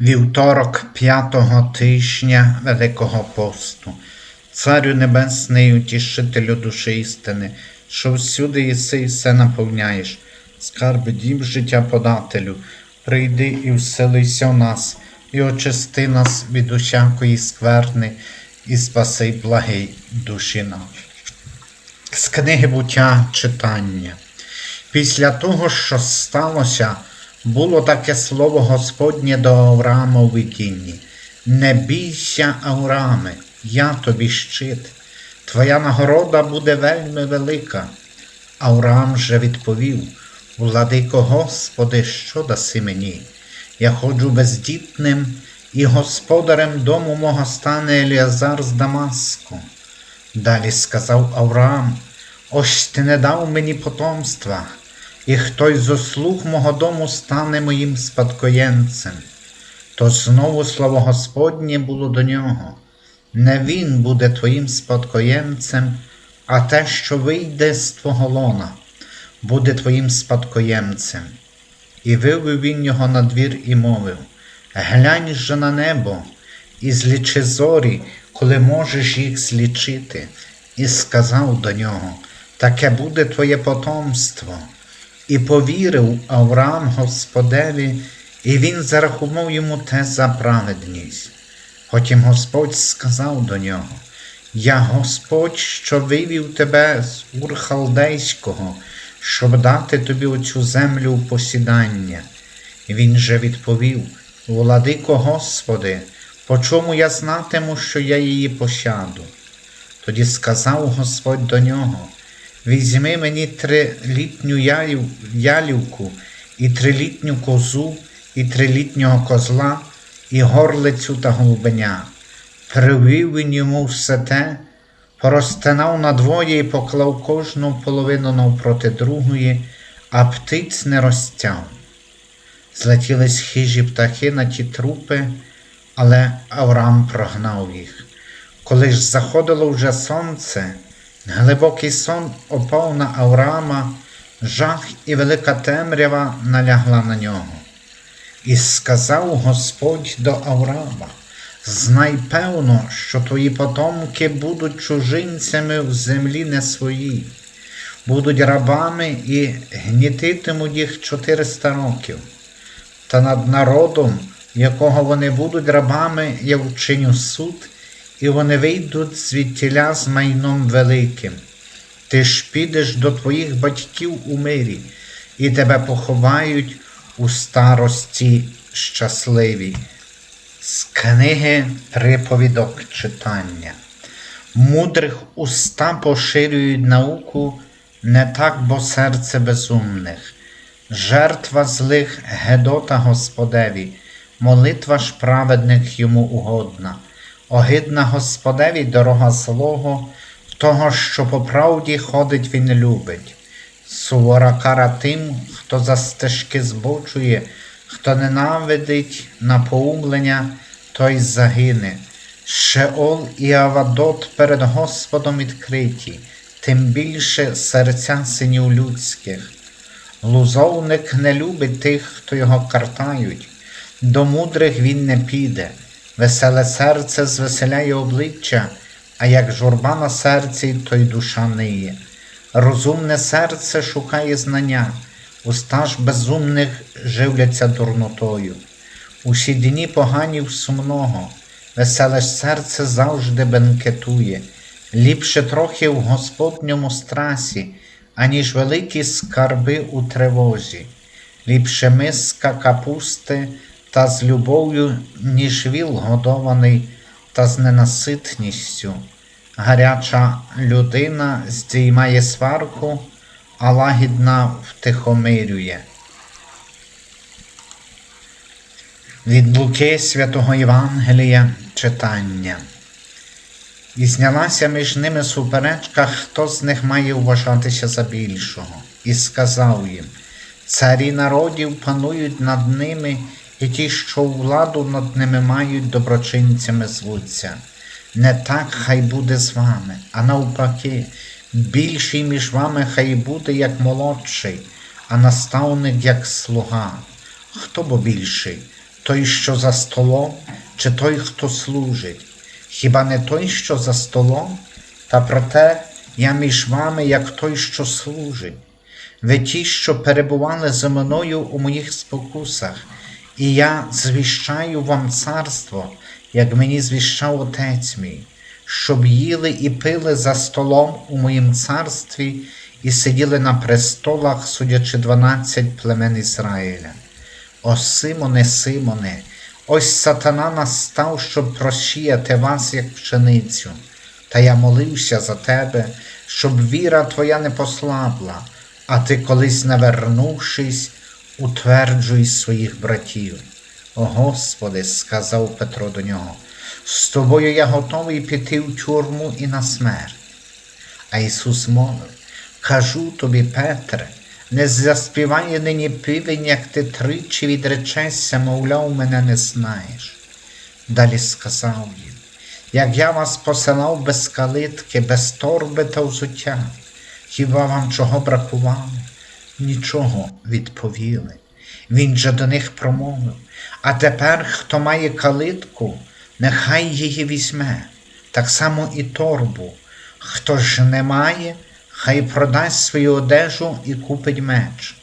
Вівторок п'ятого тижня Великого посту, Царю Небесний, утішителю душі істини, що всюди єси і все наповняєш, скарби дім життя подателю, прийди і вселися в нас, і очисти нас від усякої скверни, і спаси благий душі наші. З книги буття читання. Після того, що сталося, було таке слово Господнє до Авраама у видінні. Не бійся, Аврааме, я тобі щит, твоя нагорода буде вельми велика. Авраам же відповів: Владико Господи, що даси мені? Я ходжу бездітним, і господарем дому мого стане Еліазар з Дамаску. Далі сказав Авраам: Ось ти не дав мені потомства, і хтось з ослуг мого дому стане моїм спадкоємцем. То знову слово Господнє було до нього. Не він буде твоїм спадкоємцем, а те, що вийде з твого лона, буде твоїм спадкоємцем. І вивів він його на двір і мовив: Глянь же на небо, і злічи зорі, коли можеш їх злічити, і сказав до нього: Таке буде твоє потомство. І повірив Авраам Господеві, і він зарахував йому те за праведність. Потім Господь сказав до нього: Я Господь, що вивів тебе з Ур щоб дати тобі оцю землю у посідання. І він же відповів: Владико Господи, по чому я знатиму, що я її посяду? Тоді сказав Господь до нього: Візьми мені трилітню ялівку, і трилітню козу, і трилітнього козла, і горлицю та голубеня. Привів він йому все те, порозтинав надвоє і поклав кожну половину навпроти другої, а птиць не розтяв. Злетілись хижі птахи на ті трупи, але Авраам прогнав їх. Коли ж заходило вже сонце, глибокий сон опав на Авраама, жах і велика темрява налягла на нього. І сказав Господь до Авраама: Знай певно, що твої потомки будуть чужинцями в землі не своїй, будуть рабами і гнітитимуть їх 400 років. Та над народом, якого вони будуть рабами, я вчиню суд, і вони вийдуть звідтіля з майном великим. Ти ж підеш до твоїх батьків у мирі, і тебе поховають у старості щасливій. З книги приповідок читання. Мудрих уста поширюють науку, не так, бо серце безумних. Жертва злих Гедота Господеві, молитва ж праведних йому угодна, огидна Господеві дорога злого, того, що по правді ходить він любить. Сувора кара тим, хто за стежки збочує, хто ненавидить напоумлення, той загине. Шеол і Авадот перед Господом відкриті, тим більше серця синів людських. Лузовник не любить тих, хто його картають, до мудрих він не піде, веселе серце звеселяє обличчя, а як журба на серці, то й душа ниє. Розумне серце шукає знання, уста ж безумних живляться дурнотою. Усі дні погані в сумного, веселе серце завжди бенкетує, ліпше трохи в Господньому страсі, аніж великі скарби у тривозі, ліпше миска капусти та з любов'ю, ніж віл годований та з ненаситністю. Гаряча людина здіймає сварку, а лагідна втихомирює. Від Луки святого Євангелія читання. І знялася між ними суперечка, хто з них має вважатися за більшого, і сказав їм: Царі народів панують над ними, і ті, що владу над ними мають, доброчинцями звуться. Не так хай буде з вами, а навпаки, більший між вами хай буде як молодший, а наставник як слуга. Хто бо більший? той, що за столом, чи той, хто служить? Хіба не той, що за столом? Та проте я між вами, як той, що служить. Ви ті, що перебували зі мною у моїх спокусах, і я звіщаю вам царство, як мені звіщав Отець мій, щоб їли і пили за столом у моїм царстві і сиділи на престолах, судячи дванадцять племен Ізраїля. О Симоне, Симоне, ось сатана настав, щоб просіяти вас, як пшеницю. Та я молився за тебе, щоб віра твоя не послабла, а ти колись навернувшись, утверджуй своїх братів. О Господи, сказав Петро до нього, з тобою я готовий піти в тюрму і на смерть. А Ісус мовив, кажу тобі, Петре, не заспіває нині півень, як ти тричі відречешся, мовляв, мене не знаєш. Далі сказав їм, як я вас посилав без калитки, без торби та взуття, хіба вам чого бракувало? Нічого відповіли. Він же до них промовив, а тепер, хто має калитку, нехай її візьме, так само і торбу. Хто ж не має, хай продасть свою одежу і купить меч.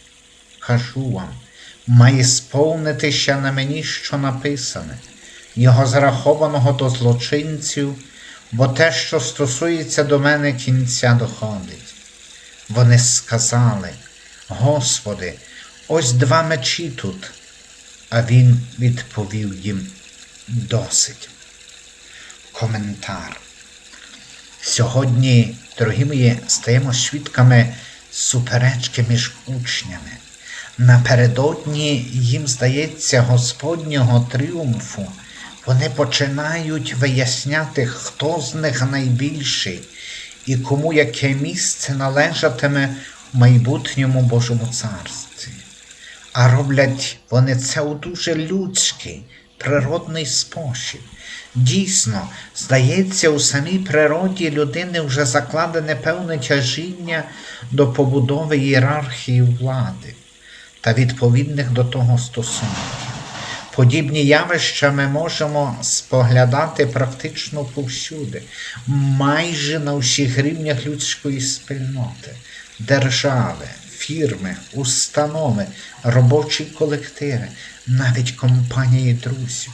Кажу вам, має сповнити ще на мені, що написане, його зарахованого до злочинців, бо те, що стосується до мене, кінця доходить. Вони сказали, Господи, ось два мечі тут. А він відповів їм досить. Коментар. Сьогодні, дорогі мої, стаємо свідками суперечки між учнями. Напередодні їм здається Господнього тріумфу. Вони починають виясняти, хто з них найбільший і кому яке місце належатиме майбутньому Божому царстві. А роблять вони це у дуже людський, природний спосіб. Дійсно, здається, у самій природі людини вже закладене певне тяжіння до побудови ієрархії влади та відповідних до того стосунків. Подібні явища ми можемо споглядати практично повсюди, майже на всіх рівнях людської спільноти, держави, фірми, установи, робочі колективи, навіть компанії друзів.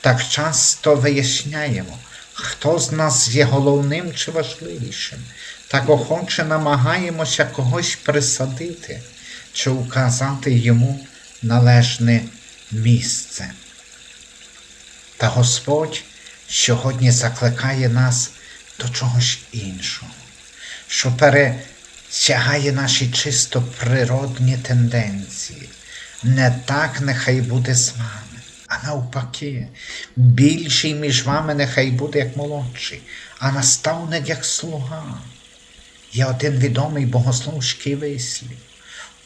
Так часто виясняємо, хто з нас є головним чи важливішим, так охоче намагаємося когось присадити чи указати йому належне місце. Та Господь сьогодні закликає нас до чогось іншого, що пересягає наші чисто природні тенденції. Не так нехай буде з вами, а навпаки, більший між вами нехай буде як молодший, а наставник як слуга. Є один відомий богословський вислів.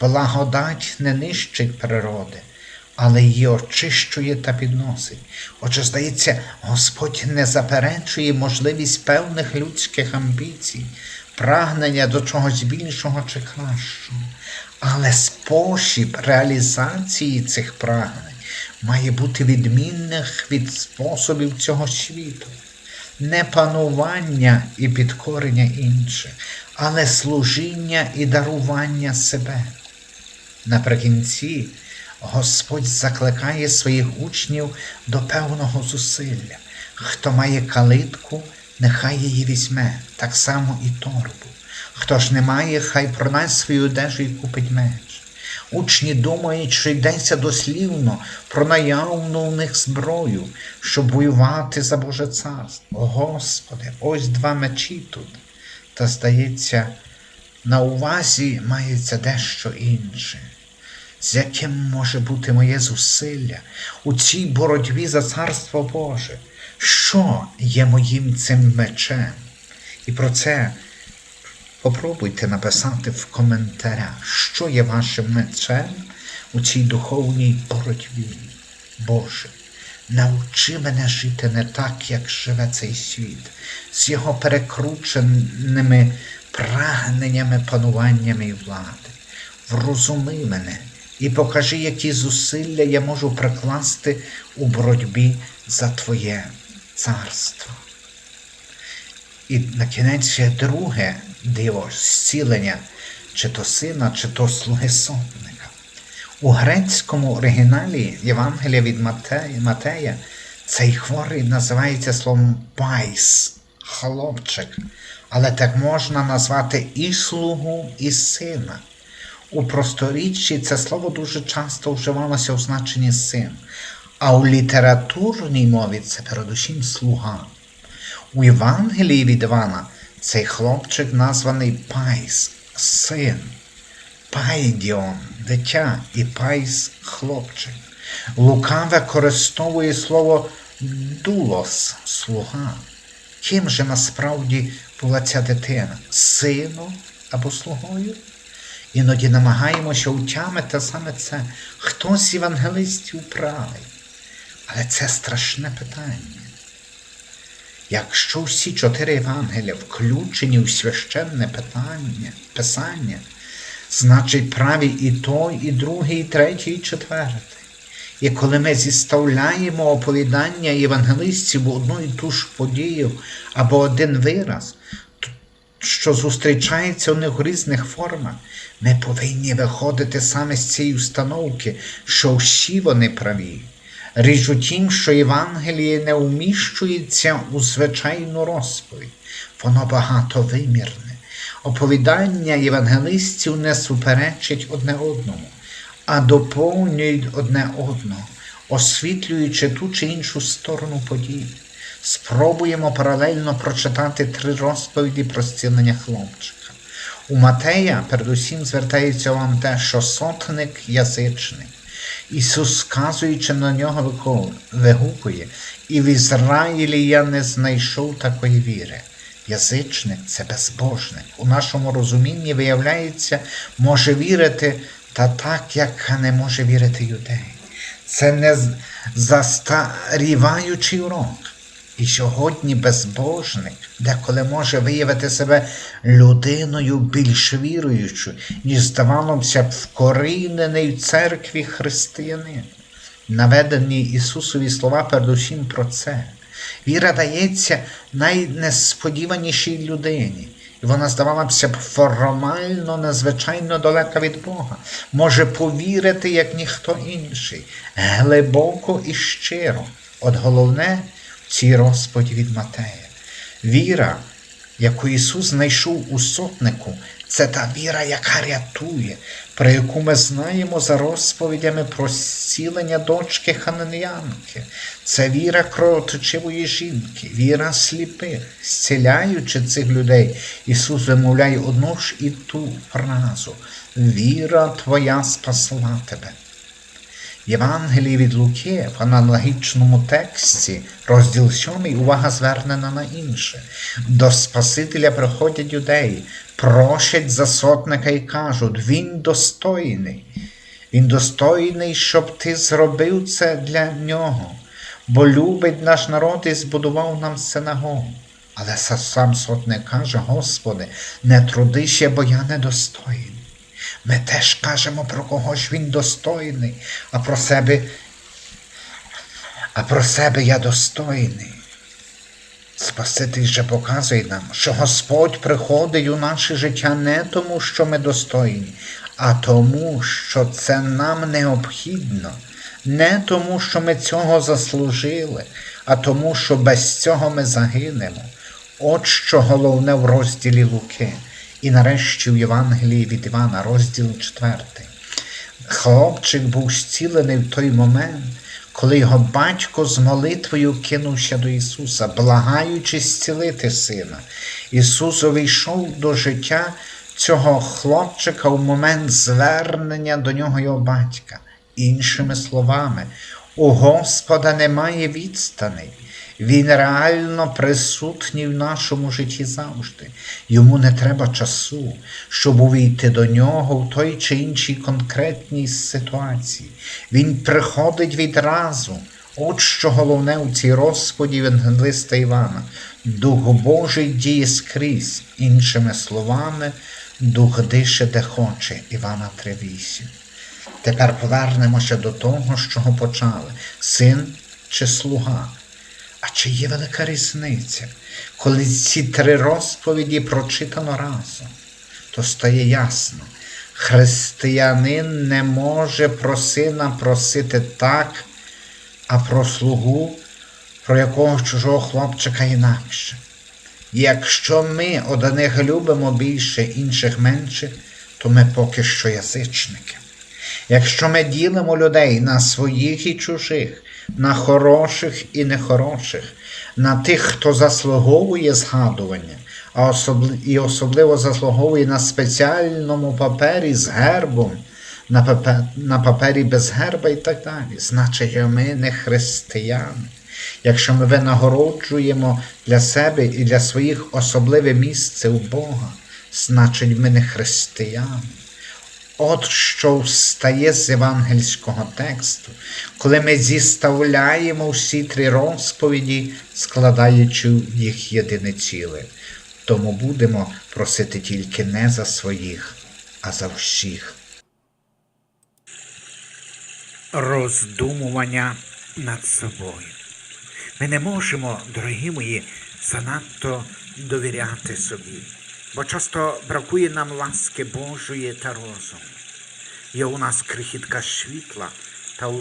Благодать не нищить природи, але її очищує та підносить. Отже, здається, Господь не заперечує можливість певних людських амбіцій, прагнення до чогось більшого чи кращого. Але спосіб реалізації цих прагнень має бути відмінних від способів цього світу. Не панування і підкорення інших, але служіння і дарування себе. Наприкінці Господь закликає своїх учнів до певного зусилля. Хто має калитку, нехай її візьме, так само і торбу. Хто ж не має, хай продасть свою одежу і купить меч. Учні думають, що йдеться дослівно про наявну у них зброю, щоб воювати за Боже царство. О Господи, ось два мечі тут. Та здається, на увазі мається дещо інше. З яким може бути моє зусилля у цій боротьбі за царство Боже? Що є моїм цим мечем? І про це попробуйте написати в коментарях, що є вашим мечем у цій духовній боротьбі. Боже, навчи мене жити не так, як живе цей світ, з його перекрученими прагненнями, пануваннями і влади. Врозуми мене і покажи, які зусилля я можу прикласти у боротьбі за Твоє царство. І на кінець ще друге диво зцілення, чи то сина, чи то слуги сотника. У грецькому оригіналі Євангелія від Матея, цей хворий називається словом пайс, хлопчик, але так можна назвати і слугу, і сина. У просторіччі це слово дуже часто вживалося у значенні син, а у літературній мові це передусім слуга. У Євангелії від Івана цей хлопчик названий Пайс, син, Пайдіон, дитя і Пайс хлопчик. Лука використовує слово дулос, слуга. Ким же насправді була ця дитина? Сином або слугою? Іноді намагаємося утямити саме це. Хто з євангелистів правий? Але це страшне питання. Якщо всі чотири Євангелія включені у священне питання, писання, значить праві і той, і другий, і третій, і четвертий. І коли ми зіставляємо оповідання євангелистів в одну і ту ж подію або один вираз, що зустрічається у них у різних формах, ми повинні виходити саме з цієї установки, що всі вони праві. Річ у тім, що Євангеліє не вміщується у звичайну розповідь, воно багатовимірне. Оповідання євангелистів не суперечить одне одному, а доповнюють одне одного, освітлюючи ту чи іншу сторону подій. Спробуємо паралельно прочитати три розповіді про зцілення хлопчика. У Матея передусім звертається вам те, що сотник язичник. Ісус, сказуючи на нього, вигукує, і в Ізраїлі я не знайшов такої віри. Язичник це безбожник. У нашому розумінні, виявляється, може вірити та так, як не може вірити юдей. Це не застаріваючий урок. І сьогодні безбожник деколи може виявити себе людиною більш віруючою, ніж здавалося б вкорінений в церкві християнин. Наведені Ісусові слова передусім про це. Віра дається найнесподіванішій людині, і вона, здавалося б, формально, незвичайно далека від Бога, може повірити, як ніхто інший, глибоко і щиро. От головне цій розповіді від Матея. Віра, яку Ісус знайшов у сотнику, це та віра, яка рятує, про яку ми знаємо за розповідями про зцілення дочки Хананянки. Це віра кровоточивої жінки, віра сліпих. Зціляючи цих людей, Ісус вимовляє одну ж і ту фразу Віра Твоя спасла тебе. Євангелії від Луки в аналогічному тексті, розділ 7, увага звернена на інше. До Спасителя приходять юдеї, просять за сотника і кажуть, він достойний. Він достойний, щоб ти зробив це для нього, бо любить наш народ і збудував нам синагогу. Але сам сотник каже, Господи, не трудися, бо я недостойний. Ми теж кажемо про когось він достойний, а про себе, а про себе я достойний. Спаситель же показує нам, що Господь приходить у наше життя не тому, що ми достойні, а тому, що це нам необхідно, не тому, що ми цього заслужили, а тому, що без цього ми загинемо. От що головне в розділі Луки. І нарешті в Євангелії від Івана, розділ 4. Хлопчик був зцілений в той момент, коли його батько з молитвою кинувся до Ісуса, благаючи зцілити сина. Ісус увійшов до життя цього хлопчика в момент звернення до нього його батька. Іншими словами, у Господа немає відстаней. Він реально присутній в нашому житті завжди. Йому не треба часу, щоб увійти до нього в той чи іншій конкретній ситуації. Він приходить відразу. От що головне у цій розповіді Евангелиста Івана. Дух Божий діє скрізь, іншими словами, дух дише де хоче. Івана 3.8. Тепер повернемося до того, з чого почали син чи слуга. А чи є велика різниця, коли ці три розповіді прочитано разом, то стає ясно, християнин не може про сина просити так, а про слугу, про якогось чужого хлопчика інакше. Якщо ми одних любимо більше, інших менше, то ми поки що язичники. Якщо ми ділимо людей на своїх і чужих, на хороших і нехороших, на тих, хто заслуговує згадування, а особли... і особливо заслуговує на спеціальному папері з гербом, на, папе... на папері без герба і так далі, значить, ми не християни. Якщо ми винагороджуємо для себе і для своїх особливе місце у Бога, значить ми не християни. От що встає з євангельського тексту, коли ми зіставляємо всі три розповіді, складаючи їх єдине ціле. Тому будемо просити тільки не за своїх, а за всіх. роздумування над собою. Ми не можемо, дорогі мої, занадто довіряти собі, бо часто бракує нам ласки Божої та розуму. Є у нас крихітка світла, та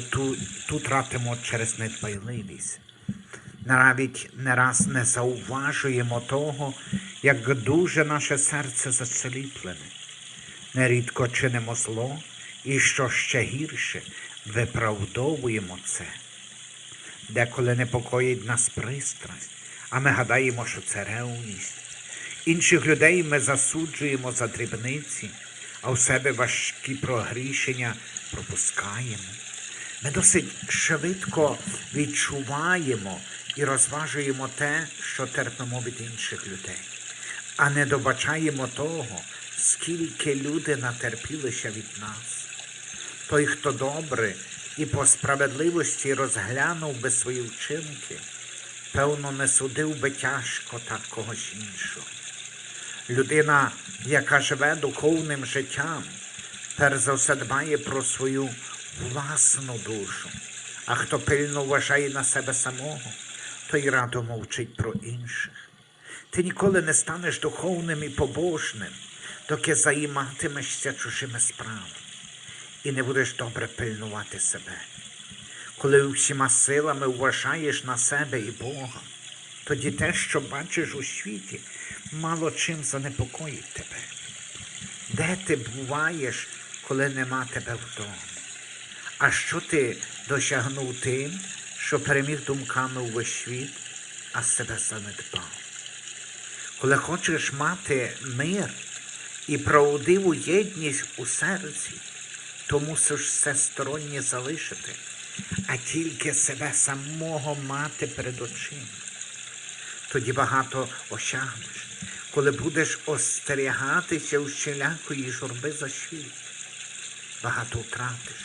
ту, тратимо через недбайливість. Навіть не раз не зауважуємо того, як дуже наше серце засліплене. Нерідко чинимо зло і, що ще гірше, виправдовуємо це. Деколи непокоїть нас пристрасть, а ми гадаємо, що це ревність. Інших людей ми засуджуємо за дрібниці, а у себе важкі прогрішення пропускаємо. Ми досить швидко відчуваємо і розважуємо те, що терпимо від інших людей, а не добачаємо того, скільки люди натерпілися від нас. Той, хто добре і по справедливості розглянув би свої вчинки, певно, не судив би тяжко так когось іншого. Людина, яка живе духовним життям, перш за все дбає про свою власну душу, а хто пильно вважає на себе самого, той радо мовчить про інших. Ти ніколи не станеш духовним і побожним, доки займатимешся чужими справами і не будеш добре пильнувати себе. Коли всіма силами вважаєш на себе і Бога, тоді те, що бачиш у світі, мало чим занепокоїть тебе. Де ти буваєш, коли нема тебе вдома? А що ти досягнув тим, що переміг думками увесь світ, а себе занедбав? Коли хочеш мати мир і правдиву єдність у серці, то мусиш все стороннє залишити, а тільки себе самого мати перед очима. Тоді багато осягнеш, коли будеш остерігатися усілякої журби за світ. Багато втратиш,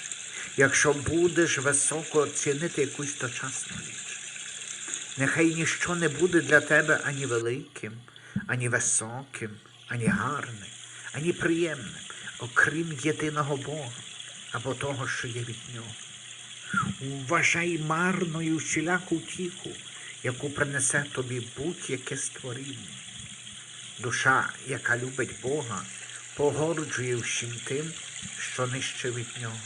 якщо будеш високо оцінити якусь дочасну річ. Нехай ніщо не буде для тебе ані великим, ані високим, ані гарним, ані приємним, окрім єдиного Бога або того, що є від нього. Вважай марною всіляку втіху, яку принесе тобі будь-яке створіння. Душа, яка любить Бога, погорджує всім тим, що нижче від нього.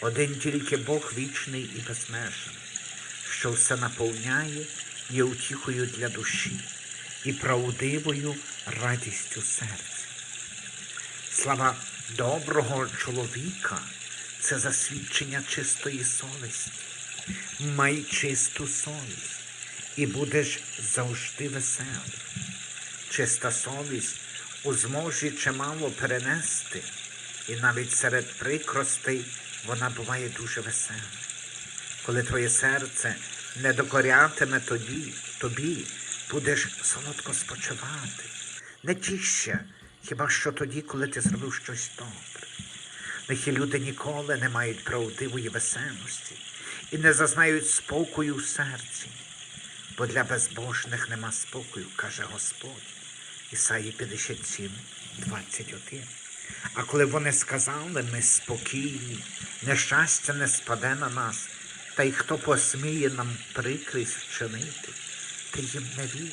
Один тільки Бог вічний і безмежний, що все наповняє, є утіхою для душі і правдивою радістю серця. Слава доброго чоловіка це засвідчення чистої совісті. Май чисту совість і будеш завжди веселий. Чиста совість у зможі чимало перенести, і навіть серед прикростей вона буває дуже весела. Коли твоє серце не докорятиме тобі, тобі будеш солодко спочивати. Не тішся, хіба що тоді, коли ти зробив щось добре. Лихі люди ніколи не мають правдивої веселості і не зазнають спокою в серці, бо для безбожних нема спокою, каже Господь. Ісаї 57, 21. А коли вони сказали, ми спокійні, нещастя не спаде на нас, та й хто посміє нам прикрість вчинити, ти їм не вір.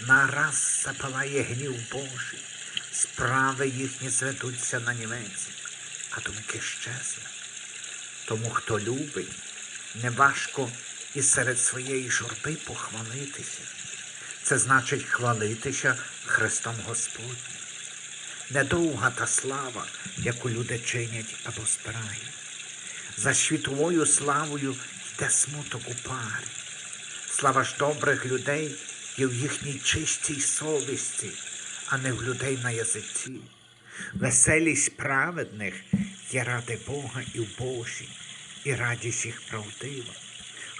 Нараз запалає гнів Божий, справи їхні зведуться на німець, а думки щезли. Тому, хто любить, неважко і серед своєї журби похвалитися. Це значить хвалитися Христом Господнім. Недовга та слава, яку люди чинять або збирають. За світовою славою йде смуток у парі. Слава ж добрих людей є в їхній чистій совісті, а не в людей на язиці. Веселість праведних є ради Бога і в Божі, і радість їх правдива.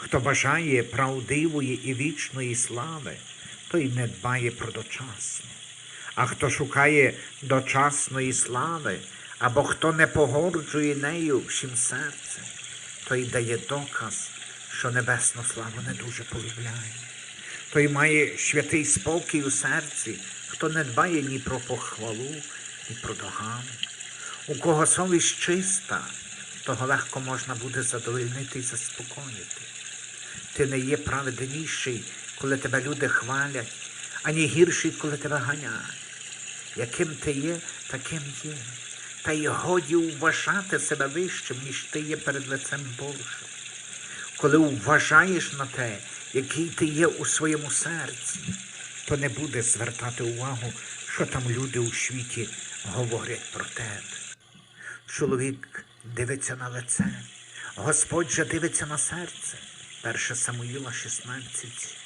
Хто бажає правдивої і вічної слави, той не дбає про дочасну. А хто шукає дочасної слави, або хто не погоджує нею всім серцем, той дає доказ, що небесну славу не дуже полюбляє. Той має святий спокій у серці, хто не дбає ні про похвалу, ні про догану. У кого совість чиста, того легко можна буде задовольнити і заспокоїти. Ти не є праведніший, коли тебе люди хвалять, ані гірший, коли тебе ганяють. Яким ти є, таким є. Та й годі вважати себе вищим, ніж ти є перед лицем Божим. Коли вважаєш на те, який ти є у своєму серці, то не буде звертати увагу, що там люди у світі говорять про тебе. Чоловік дивиться на лице, Господь же дивиться на серце. 1 Самуїла 16.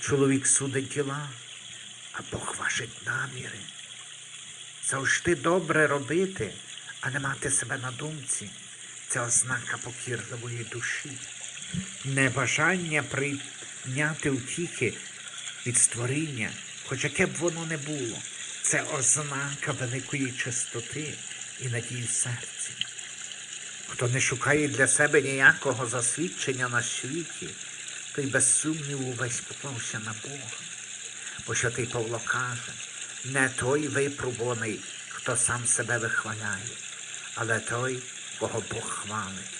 Чоловік судить діла, а Бог важить наміри. Завжди добре робити, а не мати себе на думці. Це ознака покірливої душі. Небажання прийняти утіхи від створіння, хоч яке б воно не було, це ознака великої чистоти і надії в серці. Хто не шукає для себе ніякого засвідчення на світі, той без сумніву весь поклався на Бога. Бо святий Павло каже, не той випробуваний, хто сам себе вихваляє, але той, кого Бог хвалить.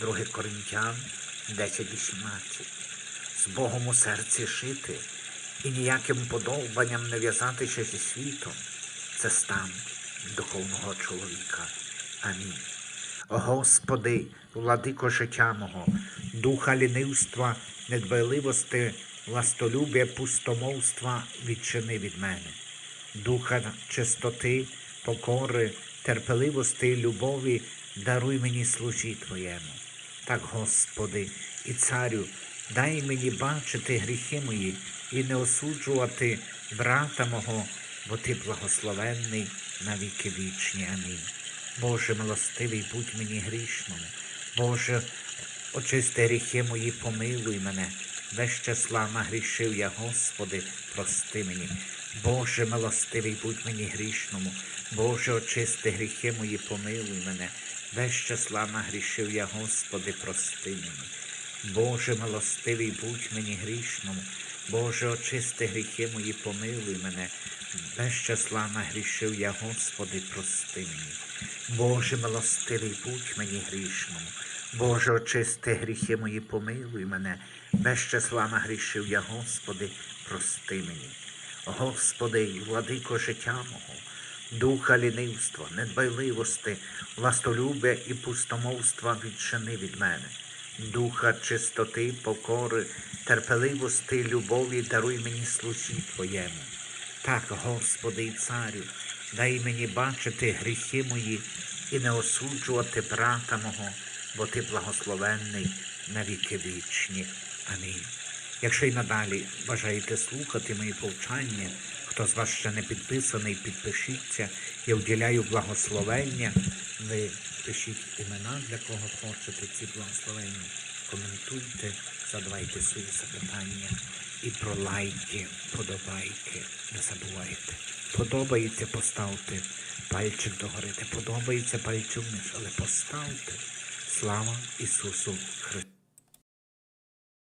2 Коринтян 10.18. З Богом у серці жити і ніяким подобанням не в'язатися зі світом це стан духовного чоловіка. Амінь. Господи, владико життя мого, духа лінивства, недбайливости, властолюбя, пустомовства відчини від мене, духа чистоти, покори, терпеливости любові даруй мені служі Твоєму. Так, Господи, і царю, дай мені бачити гріхи мої і не осуджувати брата мого, бо ти благословенний на віки вічні. Амінь. Боже милостивий, будь мені грішному. Боже, очисти гріхи мої, помилуй мене. Без числа нагрішив я, Господи, прости мені. Боже милостивий, будь мені грішному. Боже, очисти гріхи мої, помилуй мене. Без числа нагрішив я, Господи, прости мені. Боже милостивий, будь мені грішному. Боже, очисти гріхи мої, помилуй мене. Без числа нагрішив я, Господи, прости мені. Боже милостивий, будь мені грішному. Боже, очисти гріхи мої, помилуй мене. Без числа нагрішив я, Господи, прости мені. Господи, владико життя мого, духа лінивства, недбайливости, властолюбя і пустомовства відчини від мене. Духа чистоти, покори, терпеливости, любові даруй мені служі Твоєму. Так, Господи і Царю, дай мені бачити гріхи мої і не осуджувати брата мого, бо ти благословенний на віки вічні. Амінь. Якщо й надалі бажаєте слухати мої повчання, хто з вас ще не підписаний, підпишіться. Я вділяю благословення. Ви пишіть імена, для кого хочете ці благословення. Коментуйте, задавайте свої запитання і про лайки, подобайки. Не забувайте. Подобається, поставте пальчик догори. Не подобається пальчик вниз, але поставте. Слава Ісусу Христу!